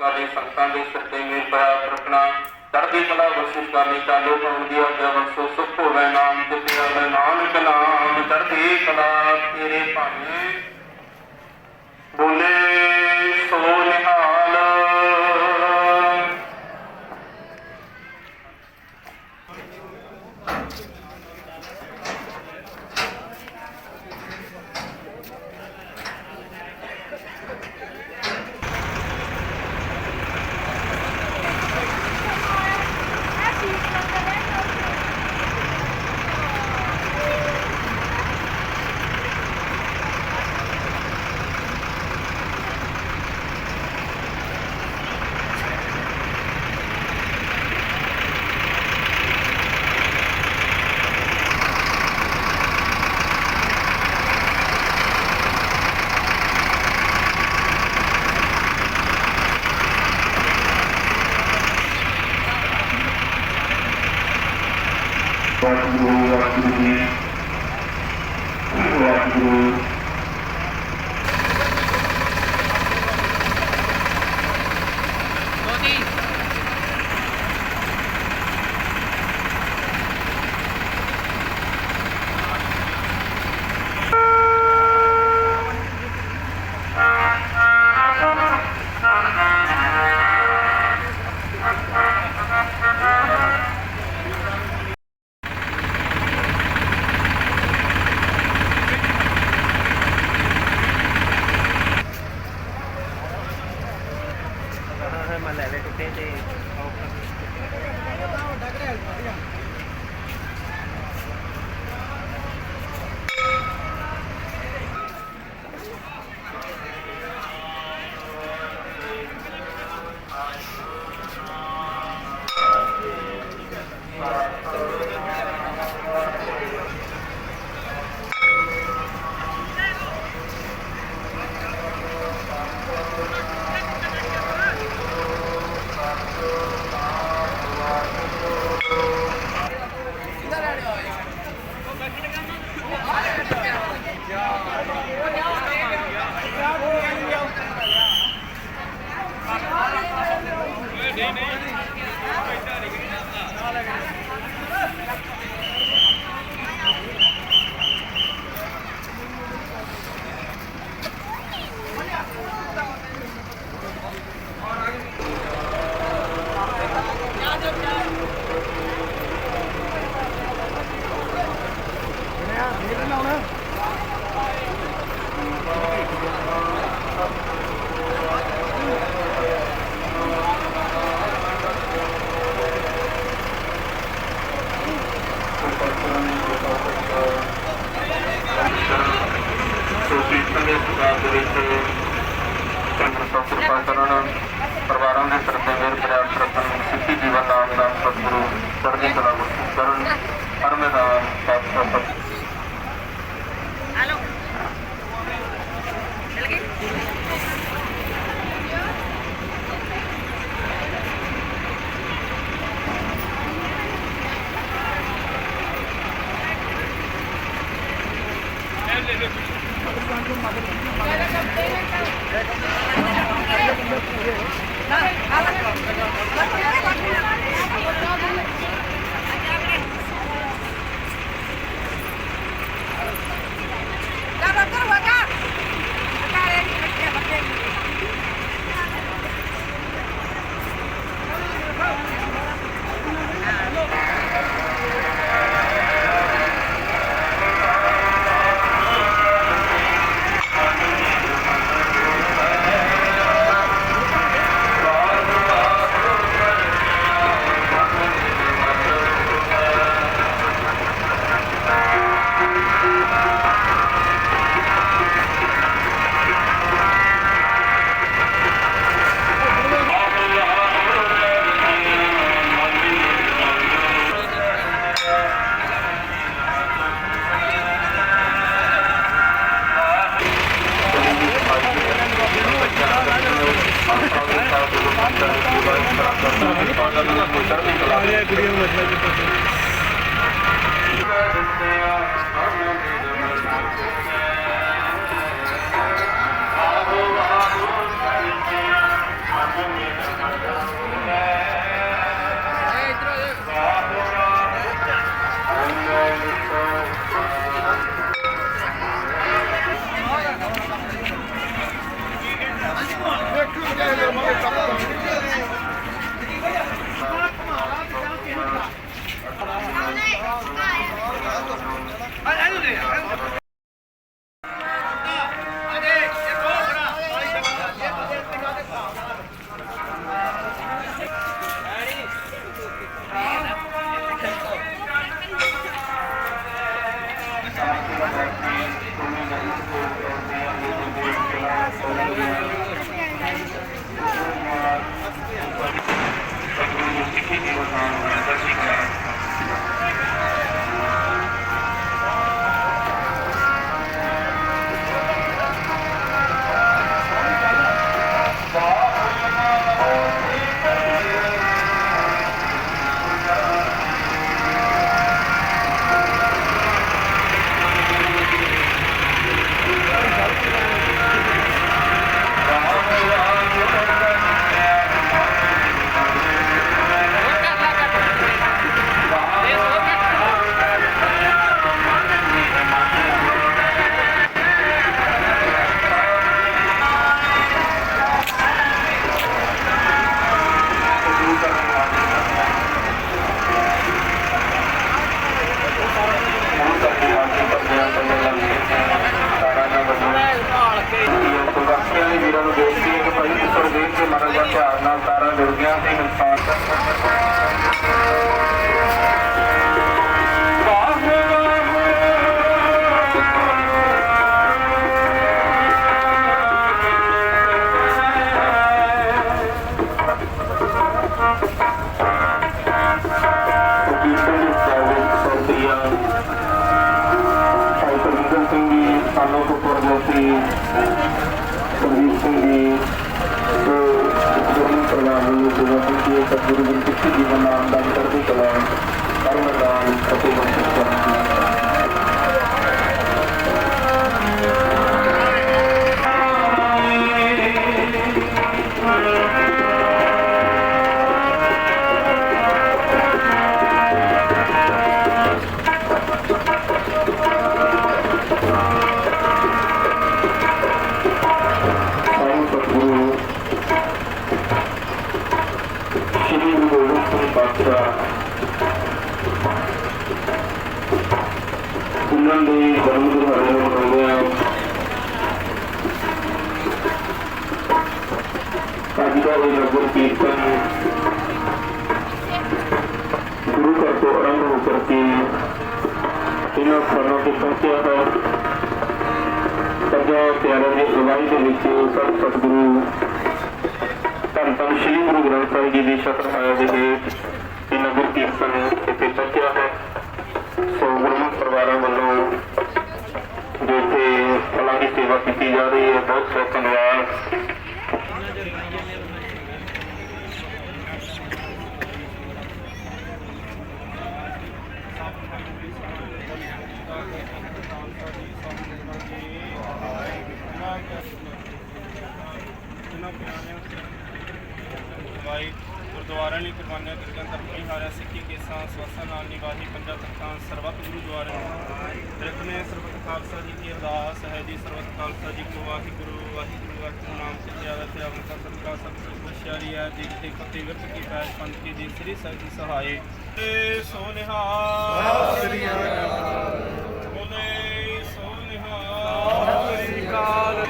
ਵਾਲੇ ਸੰਤਾਂ ਦੇ ਸੱਤੇ ਤੇ ਮੇਰ ਪ੍ਰਾਪਤ ਰੱਖਣਾ। ਚੜ੍ਹਦੀ ਕਲਾ ਬਖਸ਼ਿਸ਼ ਕਰਨੀ ਚਾਲੂ ਪਾਉਣ ਦੀ ਆਗਿਆ ਬਖਸ਼ੋ। ਸੁਖ ਹੋਵੇ ਨਾਮ ਜਪਿਆ ਹੋਵੇ ਨਾਨਕ ਨਾਮ। ਚੜ੍ਹਦੀ ਕਲਾ ਤੇਰੇ ਭਾਣੇ। ਬੋਲੇ ਸੋ ਨਿਹਾਲ ਵਾਹਿਗੁਰੂ ਵਾਹਿਗੁਰੂ ਜੀ ਪੰਜਾਬ ਦੇ ਵਿੱਚ ਕੇਂਦਰ ਸਰਕਾਰ ਸਰਕਾਰਨ ਪਰਿਵਾਰਾਂ ਦੇ ਸਰਦੇਵਰ ਪ੍ਰਿਆਸ ਰਤਨ ਸਿੱਖੀ ਜੀਵਨ ਨਾਮ ਦਾ ਸਤਿਗੁਰੂ ਸਰਦੀ ਕਲਾ ਕਰਨ, ਹਰ ਮੈਦਾਨ 770 ਆਇਆ ਕੁੜੀਆਂ ਨੂੰ ਮਸਲਾ ਜਿੱਤਾ ਸੀ ਅੱਜ ਦਾ ਇਹ ਨਗਰ ਕੀਰਤਨ ਗੁਰੂ ਘਰ ਤੋਂ ਆਰੰਭ ਹੋ ਕਰਕੇ ਇਹਨਾਂ ਸਥਾਨਾਂ ਤੇ ਪਹੁੰਚਿਆ ਹੈ। ਪੰਜਾਂ ਪਿਆਰਿਆਂ ਦੀ ਅਗਵਾਈ ਦੇ ਵਿੱਚ ਸਤ ਸਤਿਗੁਰੂ ਧੰਨ ਧੰਨ ਸ੍ਰੀ ਗੁਰੂ ਗ੍ਰੰਥ ਸਾਹਿਬ ਜੀ ਦੀ ਸ਼ਤਰਹਾਇਆ ਦੇ ਹੇਠ ਇਹ ਨਗਰ ਕੀਰਤਨ ਇੱਥੇ ਪਹੁੰਚਿਆ ਹੈ। ਸੋ ਗੁਰਮੁਖ ਪਰਿਵਾਰਾਂ ਵੱਲੋਂ ਜੋ ਇੱਥੇ ਫਲਾਂ ਦੀ ਸੇਵਾ ਕੀਤੀ ਜਾ ਰਹੀ ਹੈ, ਬਹੁਤ ਬਹੁਤ ਧੰਨਵਾਦ ਜਿਨ੍ਹਾਂ ਪਿਆਰਿਆਂ ਵਾਈ ਗੁਰਦੁਆਰਾ ਲਈ ਕੁਰਬਾਨੀਆਂ ਕੀਤੀਆਂ ਤਰਪੀ ਹਾਰਿਆ ਸਿੱਖੀ ਕੇਸਾਂ ਸਵਸਾ ਨਾਲ ਨਿਵਾਹੀ ਪੰਜਾ ਤਖਤਾਂ ਸਰਬੱਤ ਗੁਰੂ ਦੁਆਰੇ ਰਖਨੇ ਸਰਬੱਤ ਖਾਲਸਾ ਜੀ ਕੀ ਅਰਦਾਸ ਹੈ ਜੀ ਸਰਬੱਤ ਖਾਲਸਾ ਜੀ ਕੋ ਵਾਹਿਗੁਰੂ ਵਾਹਿਗੁਰੂ ਵਾਹਿਗੁਰੂ ਨਾਮ ਤੇ ਜ਼ਿਆਦਾ ਤੇ ਆਵਨ ਦਾ ਸਦਕਾ ਸਭ ਕੁਝ ਖੁਸ਼ਿਆਰੀ ਹੈ ਜੀ ਤੇ ਫਤਿਹ ਵਿਰਤ ਕੀ ਪੈਜ ਪੰਥ ਕੀ ਜੀ ਸ੍ਰੀ ਸਾਹਿਬ ਦੀ ਸਹਾਏ ਤੇ ਸੋ ਨਿਹਾਲ ਸ੍ਰੀ ਬੋਲੇ ਸੋ ਸ੍ਰੀ ਅਕਾਲ।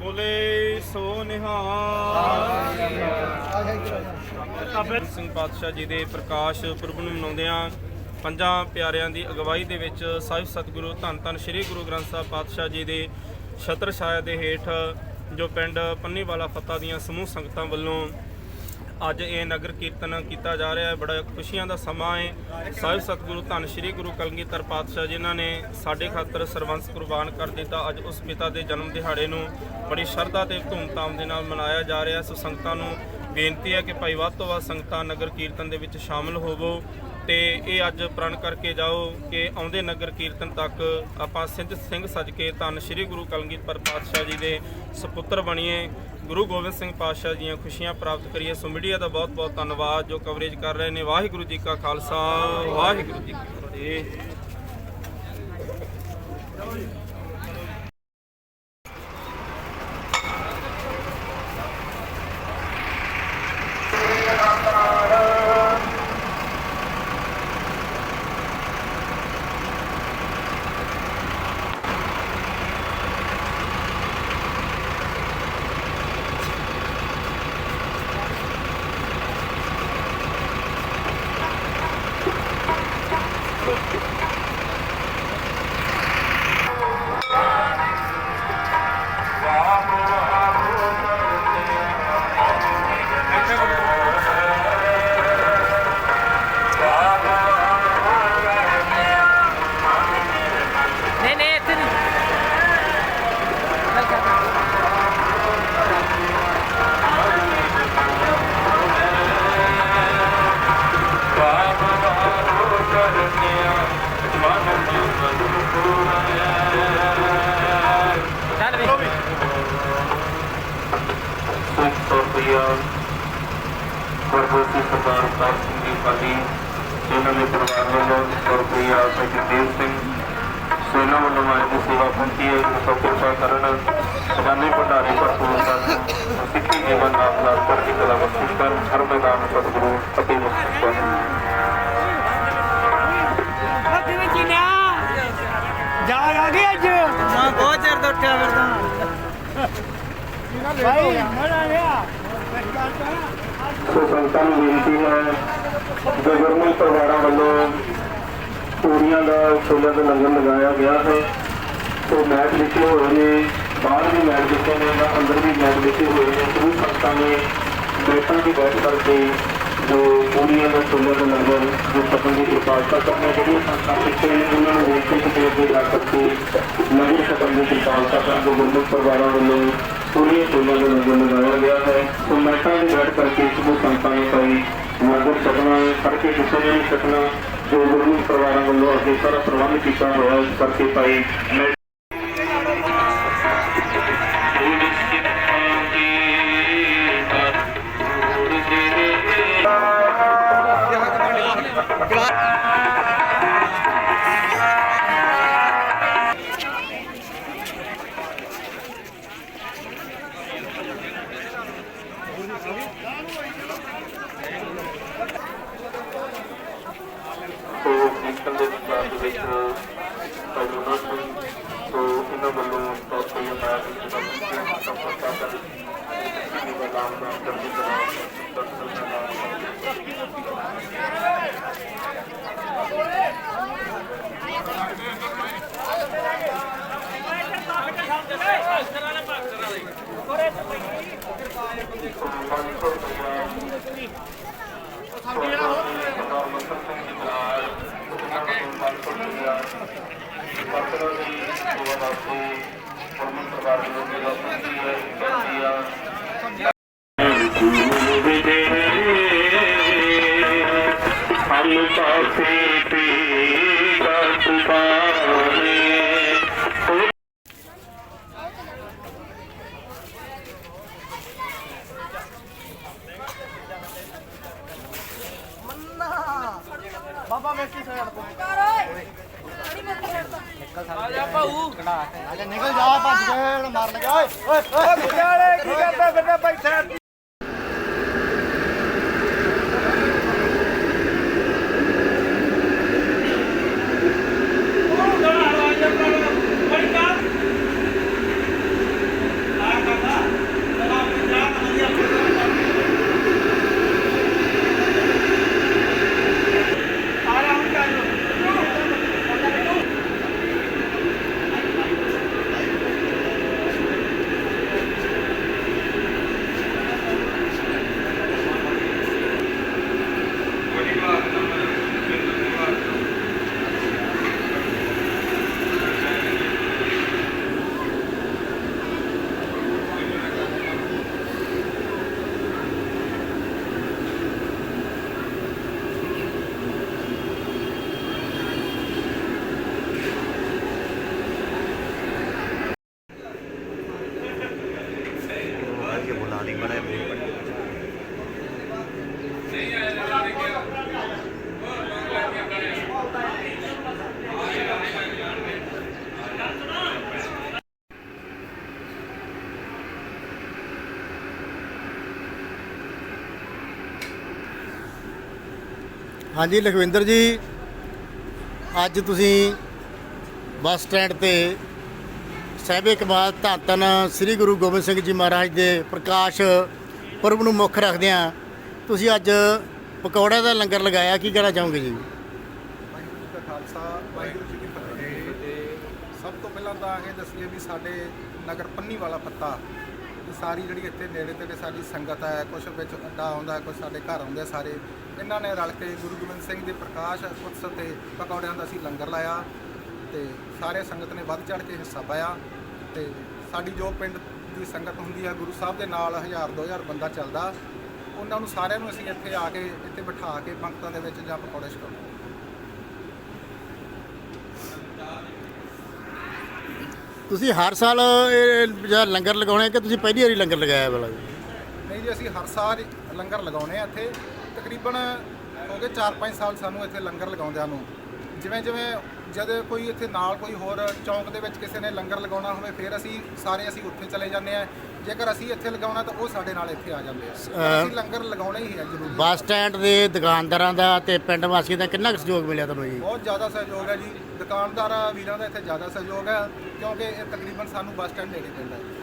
ਬੋਲੇ ਸੋ ਨਿਹਾਲ ਕਾਬਲ ਸਿੰਘ ਪਾਤਸ਼ਾਹ ਜੀ ਦੇ ਪ੍ਰਕਾਸ਼ ਪੁਰਬ ਨੂੰ ਮਨਾਉਂਦਿਆਂ ਪੰਜਾਂ ਪਿਆਰਿਆਂ ਦੀ ਅਗਵਾਈ ਦੇ ਵਿੱਚ ਸਾਹਿਬ ਸਤਿਗੁਰੂ ਧੰਨ ਧੰਨ ਸ੍ਰੀ ਗੁਰੂ ਗ੍ਰੰਥ ਸਾਹਿਬ ਪਾਤਸ਼ਾਹ ਜੀ ਦੇ ਛਤਰ ਛਾਇਆ ਦੇ ਹੇਠ ਜੋ ਪਿੰਡ ਪੰਨੀਵਾਲਾ ਫੱਤਾ ਦੀਆਂ ਸਮੂਹ ਸੰਗਤਾਂ ਵੱਲੋਂ ਅੱਜ ਇਹ ਨਗਰ ਕੀਰਤਨ ਕੀਤਾ ਜਾ ਰਿਹਾ ਹੈ। ਬੜਾ ਖੁਸ਼ੀਆਂ ਦਾ ਸਮਾਂ ਹੈ। ਸਾਹਿਬ ਸਤਿਗੁਰੂ ਧੰਨ ਸ੍ਰੀ ਗੁਰੂ ਕਲਗੀਧਰ ਪਾਤਸ਼ਾਹ ਜਿਨ੍ਹਾਂ ਨੇ ਸਾਡੇ ਖਾਤਰ ਸਰਵੰਸ ਕੁਰਬਾਨ ਕਰ ਦਿੱਤਾ। ਅੱਜ ਉਸ ਪਿਤਾ ਦੇ ਜਨਮ ਦਿਹਾੜੇ ਨੂੰ ਬੜੀ ਸ਼ਰਧਾ ਤੇ ਧੂਮਧਾਮ ਦੇ ਨਾਲ ਮਨਾਇਆ ਜਾ ਰਿਹਾ। ਸੋ ਸੰਗਤਾਂ ਨੂੰ ਬੇਨਤੀ ਹੈ ਕਿ ਭਾਈ ਵੱਧ ਤੋਂ ਵੱਧ ਸੰਗਤਾਂ ਨਗਰ ਕੀਰਤਨ ਦੇ ਵਿੱਚ ਸ਼ਾਮਲ ਹੋਵੋ ਤੇ ਇਹ ਅੱਜ ਪ੍ਰਣ ਕਰਕੇ ਜਾਓ ਕਿ ਆਉਂਦੇ ਨਗਰ ਕੀਰਤਨ ਤੱਕ ਆਪਾਂ ਸਿੰਧ ਸਿੰਘ ਸੱਜ ਕੇ ਧੰਨ ਸ੍ਰੀ ਗੁਰੂ ਕਲਗੀਧਰ ਪਾਤਸ਼ਾਹ ਜੀ ਦੇ ਸੁਪੁੱਤਰ ਬਣੀਏ, ਗੁਰੂ ਗੋਬਿੰਦ ਸਿੰਘ ਪਾਤਸ਼ਾਹ ਜੀਆਂ ਖੁਸ਼ੀਆਂ ਪ੍ਰਾਪਤ ਕਰੀਏ। ਸੋ ਮੀਡੀਆ ਦਾ ਬਹੁਤ ਬਹੁਤ ਧੰਨਵਾਦ ਜੋ ਕਵਰੇਜ ਕਰ ਰਹੇ ਨੇ। ਵਾਹਿਗੁਰੂ ਜੀ ਕਾ ਖਾਲਸਾ, ਵਾਹਿਗੁਰੂ ਜੀ ਕੀ ਫਤਿਹ। ਕਰਨ ਸਦਾਨੇ ਭੰਡਾਰੇ ਭਰਪੂਰ ਕਰਨ ਸਿੱਖੀ ਜੀਵਨ ਨਾਮ ਨਾਲ ਚੜ੍ਹਦੀ ਕਲਾ ਬਖਸ਼ਿਸ਼ ਕਰਨ ਹਰ ਮੈਦਾਨ ਸਤਿਗੁਰੂ ਅਤੇ ਬਖਸ਼ਿਸ਼ ਕਰਨ ਕਿਵੇਂ ਚੀਨਿਆ ਜਾਗ ਆ ਗਈ ਅੱਜ। ਹਾਂ ਬਹੁਤ ਚਿਰ ਤੋਂ ਉੱਠਿਆ ਫਿਰਦਾ ਭਾਈ ਮੜਾ ਗਿਆ ਸੋ ਸੰਤਾਂ ਨੂੰ ਬੇਨਤੀ ਹੈ ਜੋ ਗੁਰਮੁਖ ਪਰਿਵਾਰਾਂ ਵੱਲੋਂ ਪੂਰੀਆਂ ਦਾ ਛੋਲਿਆਂ ਦਾ ਲੰਗਰ ਲਗਾਇਆ ਗਿਆ ਹੈ। ਸੋ ਮੈਚ ਲਿਖੇ ਹੋਏ ਨੇ ਬਾਹਰ ਵੀ ਮੈਚ ਲਿਖੇ ਨੇ ਜਾਂ ਅੰਦਰ ਵੀ ਮੈਚ ਲਿਖੇ ਹੋਏ ਨੇ ਗੁਰੂ ਸੰਤਾਂ ਨੇ ਬੈਠਾਂ ਦੀ ਬੈਠ ਕਰਕੇ ਜੋ ਪੂਰੀਆਂ ਦਾ ਛੋਲਿਆਂ ਦਾ ਲੰਗਰ ਜੋ ਸਪਨ ਦੀ ਕਿਰਪਾਲਤਾ ਕਰਨੇ ਜਿਹੜੀਆਂ ਸੰਤਾਂ ਪਿੱਛੇ ਨੇ ਉਹਨਾਂ ਨੂੰ ਵੇਖ ਕੇ ਕਿਤੇ ਅੱਗੇ ਜਾ ਕਰਕੇ ਨਵੀਂ ਸਪਨ ਦੀ ਕਿਰਪਾਲਤਾ ਕਰਨ ਜੋ ਗੁਰਮੁਖ ਪਰਿਵਾਰਾਂ ਵੱਲੋਂ ਪੂਰੀਆਂ ਛੋਲਿਆਂ ਦਾ ਲੰਗਰ ਲਗਾਇਆ ਗਿਆ ਹੈ ਸੋ ਮੈਟਾਂ ਦੀ ਬੈਠ ਕਰਕੇ ਸਭੂ ਸੰਤਾਂ ਨੇ ਭਾਈ ਲੰਗਰ ਛਕਣਾ ਹੈ ਕਰਕੇ ਕਿਸੇ ਨੇ ਨਹੀਂ ਛਕਣਾ ਜੋ ਗੁਰਮੁਖ ਪਰਿਵਾਰਾਂ ਵੱਲੋਂ ਅੱਗੇ ਸਾਰਾ ਪ੍ਰਬੰਧ ਕੀਤਾ ਹੋਇਆ ਇਸ हम तो फिर ਹਾਂਜੀ, ਲਖਵਿੰਦਰ ਜੀ, ਅੱਜ ਤੁਸੀਂ ਬੱਸ ਸਟੈਂਡ ਤੇ ਸਹਿਬੇ ਕਮਾਲ ਧੰਨ ਧੰਨ ਸ੍ਰੀ ਗੁਰੂ ਗੋਬਿੰਦ ਸਿੰਘ ਜੀ ਮਹਾਰਾਜ ਦੇ ਪ੍ਰਕਾਸ਼ ਪੁਰਬ ਨੂੰ ਮੁੱਖ ਰੱਖਦਿਆਂ ਤੁਸੀਂ ਅੱਜ ਪਕੌੜਿਆਂ ਦਾ ਲੰਗਰ ਲਗਾਇਆ, ਕੀ ਕਹਿਣਾ ਚਾਹੋਗੇ ਜੀ? ਵਾਹਿਗੁਰੂ ਜੀ ਕਾ ਖਾਲਸਾ, ਵਾਹਿਗੁਰੂ ਜੀ ਕੀ ਫਤਿਹ। ਸਭ ਤੋਂ ਪਹਿਲਾਂ ਤਾਂ ਇਹ ਦੱਸੀਏ ਵੀ ਸਾਡੇ ਨਗਰ ਪੰਨੀ ਵਾਲਾ ਪੱਤਾ ਇਹ ਸਾਰੀ ਜਿਹੜੀ ਇੱਥੇ ਨੇੜੇ ਤੇੜੇ ਸਾਡੀ ਸੰਗਤ ਹੈ, ਕੁਛ ਵਿੱਚ ਅੱਡਾ ਆਉਂਦਾ, ਕੁਛ ਸਾਡੇ ਘਰ ਆਉਂਦੇ ਸਾਰੇ, ਇਹਨਾਂ ਨੇ ਰਲ ਕੇ ਗੁਰੂ ਗੋਬਿੰਦ ਸਿੰਘ ਦੇ ਪ੍ਰਕਾਸ਼ ਉਤਸਵ ਤੇ ਪਕੌੜਿਆਂ ਦਾ ਅਸੀਂ ਲੰਗਰ ਲਾਇਆ ਤੇ ਸਾਰੇ ਸੰਗਤ ਨੇ ਵੱਧ ਚੜ ਕੇ ਹਿੱਸਾ ਪਾਇਆ ਤੇ ਸਾਡੀ ਜੋ ਪਿੰਡ ਦੀ ਸੰਗਤ ਹੁੰਦੀ ਹੈ, ਗੁਰੂ ਸਾਹਿਬ ਦੇ ਨਾਲ 1000 2000 ਬੰਦਾ ਚੱਲਦਾ, ਉਹਨਾਂ ਨੂੰ ਸਾਰਿਆਂ ਨੂੰ ਅਸੀਂ ਇੱਥੇ ਆ ਕੇ, ਇੱਥੇ ਬਿਠਾ ਕੇ ਪੰਕਤਾਂ ਦੇ ਵਿੱਚ ਜਾਂ ਪਕੌੜੇ ਛਕਾਉਂਦੇ ਤੁਸੀਂ ਹਰ ਸਾਲ ਇਹ ਜਿਹੜਾ ਲੰਗਰ ਲਗਾਉਣੇ ਕਿ ਤੁਸੀਂ ਪਹਿਲੀ ਵਾਰੀ ਲੰਗਰ ਲਗਾਇਆ ਵਾਲਾ ਜੀ? ਨਹੀਂ ਜੀ, ਅਸੀਂ ਹਰ ਸਾਲ ਲੰਗਰ ਲਗਾਉਨੇ ਆ ਇੱਥੇ। ਤਕਰੀਬਨ ਹੋ ਗਏ 4-5 ਸਾਲ ਸਾਨੂੰ ਇੱਥੇ ਲੰਗਰ ਲਗਾਉਂਦਿਆਂ ਨੂੰ ਜਿਵੇਂ ਜਿਵੇਂ ਜਦ ਕੋਈ ਇੱਥੇ ਨਾਲ ਕੋਈ ਹੋਰ ਚੌਂਕ ਦੇ ਵਿੱਚ ਕਿਸੇ ਨੇ ਲੰਗਰ ਲਗਾਉਣਾ ਹੋਵੇ ਫਿਰ ਅਸੀਂ ਸਾਰੇ ਅਸੀਂ ਉੱਥੇ ਚਲੇ ਜਾਂਦੇ ਆ ਜੇਕਰ ਅਸੀਂ ਇੱਥੇ ਲਗਾਉਣਾ ਤਾਂ ਉਹ ਸਾਡੇ ਨਾਲ ਇੱਥੇ ਆ ਜਾਂਦੇ ਆ। ਅਸੀਂ ਲੰਗਰ ਲਗਾਉਣਾ ਹੀ ਹੈ ਜ਼ਰੂਰੀ। ਬੱਸ ਸਟੈਂਡ ਦੇ ਦੁਕਾਨਦਾਰਾਂ ਦਾ ਤੇ ਪਿੰਡ ਵਾਸੀਆਂ ਦਾ ਕਿੰਨਾ ਸਹਿਯੋਗ ਮਿਲਿਆ ਤੁਹਾਨੂੰ ਜੀ? ਬਹੁਤ ਜ਼ਿਆਦਾ ਸਹਿਯੋਗ ਹੈ ਜੀ। ਦੁਕਾਨਦਾਰਾਂ ਵੀਰਾਂ ਦਾ ਇੱਥੇ ਜ਼ਿਆਦਾ ਸਹਿਯੋਗ ਹੈ ਕਿਉਂਕਿ ਇਹ ਤਕਰੀਬਨ ਸਾਨੂੰ ਬੱਸ ਸਟੈਂਡ ਨੇੜੇ ਪੈਂਦਾ ਹੈ।